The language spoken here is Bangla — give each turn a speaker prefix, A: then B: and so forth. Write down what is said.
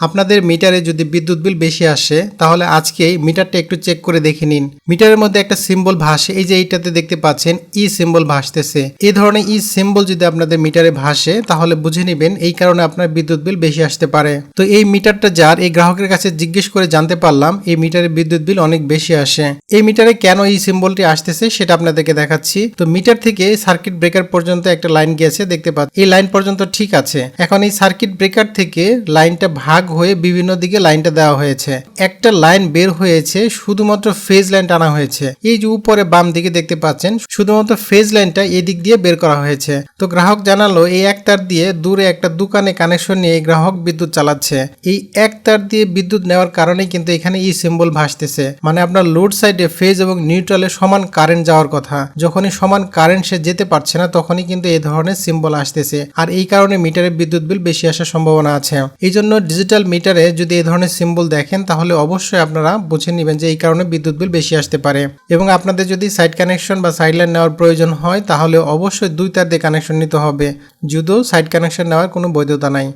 A: আপনাদের মিটারে যদি বিদ্যুৎ বিল বেশি আসে, তাহলে আজকেই মিটারটা একটু চেক করে দেখে নিন। মিটারের মধ্যে একটা সিম্বল ভাসে, এই যে এইটাতে দেখতে পাচ্ছেন ই সিম্বল ভাসতেছে। এই ধরনের ই সিম্বল যদি আপনাদের মিটারে ভাসে, তাহলে বুঝে নেবেন এই কারণে আপনার বিদ্যুৎ বিল বেশি আসতে পারে। তো এই মিটারটা যার, এই গ্রাহকের কাছে জিজ্ঞেস করে জানতে পারলাম, এই মিটারে বিদ্যুৎ বিল অনেক বেশি আসে। এই মিটারে কেন এই সিম্বলটি আসতেছে, সেটা আপনাদেরকে দেখাচ্ছি। তো মিটার থেকে সার্কিট ব্রেকার পর্যন্ত একটা লাইন গেছে, দেখতে পাচ্ছেন। এই লাইন পর্যন্ত ঠিক আছে। এখন এই সার্কিট ব্রেকার থেকে লাইনটা ভাগ হয়ে বিভিন্ন দিকে লাইনটা দেওয়া হয়েছে। একটা লাইন বের হয়েছে, শুধুমাত্র ফেজ লাইন টানা হয়েছে। এই যে উপরে বাম দিকে দেখতে পাচ্ছেন, শুধুমাত্র ফেজ লাইনটা এদিক দিয়ে বের করা হয়েছে। তো গ্রাহক জানালো, এই এক তার দিয়ে দূরে একটা দোকানে কানেকশন নিয়ে গ্রাহক বিদ্যুৎ চালাচ্ছে। এই এক তার দিয়ে বিদ্যুৎ নেওয়ার কারণে কিন্তু এখানে ই সিম্বল ভাসতেছে। মানে আপনার লোড সাইডে ফেজ এবং নিউট্রালে সমান কারেন্ট যাওয়ার কথা। যখনই সমান কারেন্ট সে যেতে পারছে না, তখনই কিন্তু এই ধরনের সিম্বল আসতেছে। আর এই কারণে মিটারে বিদ্যুৎ বিল বেশি আসার সম্ভাবনা আছে। এই জন্য ডিজিটাল মিটারে যদি এই ধরনের সিম্বল দেখেন, তাহলে অবশ্যই আপনারা বুঝে নেবেন যে এই কারণে বিদ্যুৎ বিল বেশি আসতে পারে। এবং আপনাদের যদি সাইড কানেকশন বা সাইড লাইন নেওয়ার প্রয়োজন হয়, তাহলে অবশ্যই দুই তার দিয়ে কানেকশন নিতে হবে। যদিও সাইড কানেকশন নেওয়ার কোনো বৈধতা নাই।